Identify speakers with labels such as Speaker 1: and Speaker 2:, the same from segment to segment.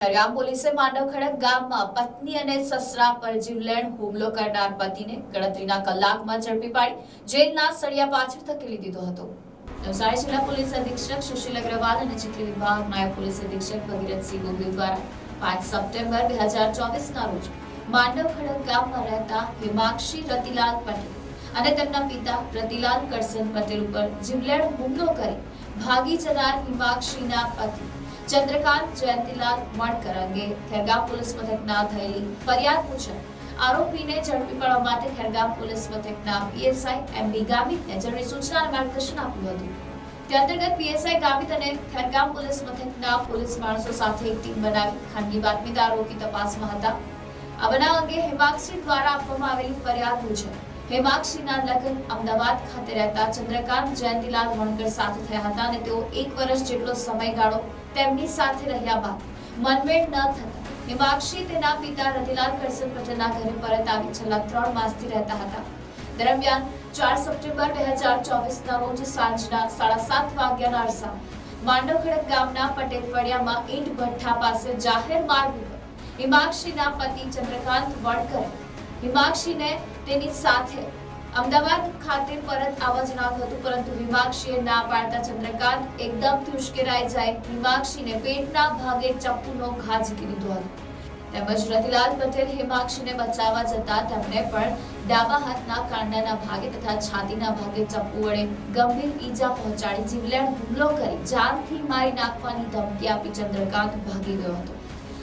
Speaker 1: દરગામ પોલીસે માંડવ ખડક ગામમાં પત્ની અને સસરા પર જીવલેણ હુમલો કરનાર પતિને ગણતરીના કલાકમાં ઝડપી પાડી જેલના સળિયા પાછળ ધકેલી દીધો હતો. નવસારી જિલ્લા પોલીસ અધિક્ષક સુશીલ અગ્રવાલ અને ચીખલી વિભાગ નાયબ પોલીસ અધિક્ષક ભગીરથસિંહ ગોગોઈ દ્વારા પાંચ સપ્ટેમ્બર બે હજાર ચોવીસના રોજ માંડવ ખડક ગામમાં રહેતા હિમાક્ષી રતિલાલ પટેલ અને તેમના પિતા રતિલાલ કરસન પટેલ ઉપર જીવલેણ હુમલો કરી ભાગી જનાર હિમાક્ષીના પતિ ચંદ્રકાંત જયંતિલાલ મણકર અંગે ખેરગામ પોલીસ મથકના થયેલી ફરિયાદ મુજબ આરોપીને ઝડપી પાડવા માટે ખેરગામ પોલીસ મથકના પીએસઆઈ એમ બી ગામિતને જરૂરી સૂચના અને માર્ગદર્શન આપ્યું હતું. તે અંતર્ગત પીએસઆઈ ગામિત અને ખેરગામ પોલીસ મથકના પોલીસ માણસો સાથે એક ટીમ બનાવી ખાનગી બાતમીદારો તપાસમાં હતા. આ બનાવ અંગે હેમાક્ષી દ્વારા આપવામાં આવેલી ફરિયાદ મુજબ હેમાક્ષીના લગ્ન અમદાવાદ ખાતે રહેતા ચંદ્રકાંત જયંતિલાલ વણકર સાથે થયા હતા અને તેઓ એક વર્ષ જેટલો સમયગાળો તેમની સાથે રહ્યા બાદ મનમેળ ન થતા હિમાક્ષી તેના પિતા રતિલાલ કરસન પટેલના ઘરે પરત આવી છેલ્લા ત્રણ માસથી રહેતા હતા. દરમિયાન ચાર સપ્ટેમ્બર બે હજાર ચોવીસના રોજ સાંજના સાડા સાત વાગ્યાના અરસા માંડવખડક ગામના પટેલ ફળિયામાં ઈંટ ભઠ્ઠા પાસે જાહેર માર્ગ ઉપર હિમાક્ષીના પતિ ચંદ્રકાંત વડકરે હિમાક્ષીને તેની સાથે અમદાવાદ ખાતે પરત આવવા જણાવ્યું હતું, પરંતુ હિમાક્ષીએ ના પાડતા ચંદ્રકાંત એકદમ ઉશ્કેરાઈ જાય. હિમાક્ષીને પેટના ભાગે ચપ્પુનો ઘા ઝીકી લીધો હતો. તેમજ રતિલાલ પટેલ હિમાક્ષીને બચાવવા જતા તેમને પણ ડાબા હાથના કાંડાના ભાગે તથા છાતીના ભાગે ચપ્પુ વડે ગંભીર ઈજા પહોંચાડી જીવલેણ હુમલો કરી જાનથી મારી નાખવાની ધમકી આપી ચંદ્રકાંત ભાગી ગયો હતો.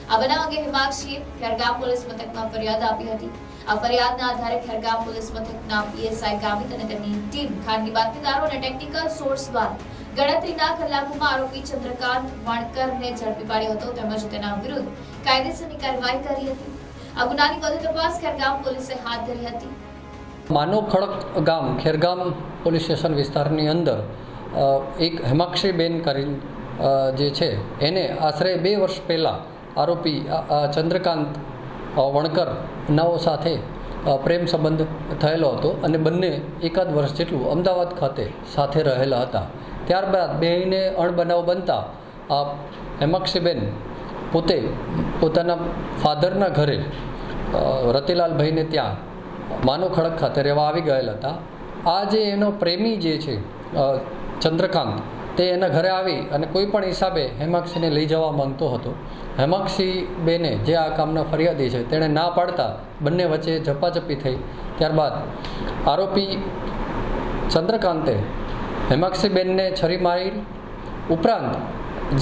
Speaker 1: આ બનાવ અંગે હિમાક્ષીએ ખેરગામ પોલીસ મથકમાં ફરિયાદ આપી હતી. આ ફરિયાદના આધારે ખેરગામ પોલીસ મથકના પીએસઆઈ ગામિત અને તેમની ટીમ ખાનગી બાતમીદારો અને ટેકનિકલ સોર્સ દ્વારા ગણતરીના કલાકોમાં આરોપી ચંદ્રકાંત વણકરને ઝડપી પાડ્યો હતો. તેમજ તેના વિરુદ્ધ કાયદેસરની કાર્યવાહી કરી હતી. આ ગુનાની વધુ તપાસ ખેરગામ પોલીસે હાથ ધરી હતી.
Speaker 2: માનવ ખડક ગામ ખેરગામ પોલીસ સ્ટેશન વિસ્તારની અંદર એક હેમાક્ષીબેન કરી અ, જે છે એને આશરે બે વર્ષ પહેલાં આરોપી ચંદ્રકાંત વણકર નાઓ સાથે પ્રેમ સંબંધ થયેલો હતો અને બંને એકાદ વર્ષ જેટલું અમદાવાદ ખાતે સાથે રહેલા હતા. ત્યારબાદ બેયને અણબનાવ બનતા આ હેમાક્ષીબેન પોતે પોતાના ફાધરના ઘરે રતિલાલભાઈને ત્યાં માનો ખડક ખાતે રહેવા આવી ગયેલ હતા. આ જે એનો પ્રેમી જે છે ચંદ્રકાંત તે એના ઘરે આવી અને કોઈ પણ હિસાબે હેમાક્ષીને લઈ જવા માંગતો હતો. હેમાક્ષી બેને જે આ કામના ફરિયાદી છે, તેણે ના પાડતા બંને વચ્ચે ઝપાઝપી થઈ. ત્યારબાદ આરોપી ચંદ્રકાંતે હેમાક્ષીબેનને છરી મારી ઉપરાંત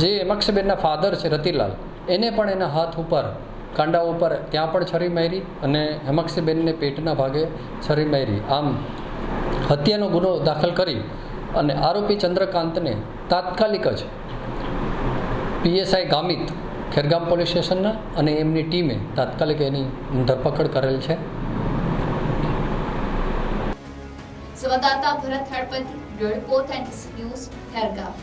Speaker 2: જે હેમાક્ષીબેનના ફાધર છે, રતિલાલ, એને પણ એના હાથ ઉપર, કાંડા ઉપર ત્યાં પણ છરી મારી અને હેમાક્ષીબેનને પેટના ભાગે છરી મારી. આમ હત્યાનો ગુનો દાખલ કરી અને આરોપી ચંદ્રકાંતને તાત્કાલિક જ પીએસઆઈ ગામિત ખેરગામ પોલીસ સ્ટેશનના અને એમની ટીમે તાત્કાલિક એની ધરપકડ કરેલ છે.
Speaker 1: સંવાદદાતા Bharat Halpati report and news Khergam.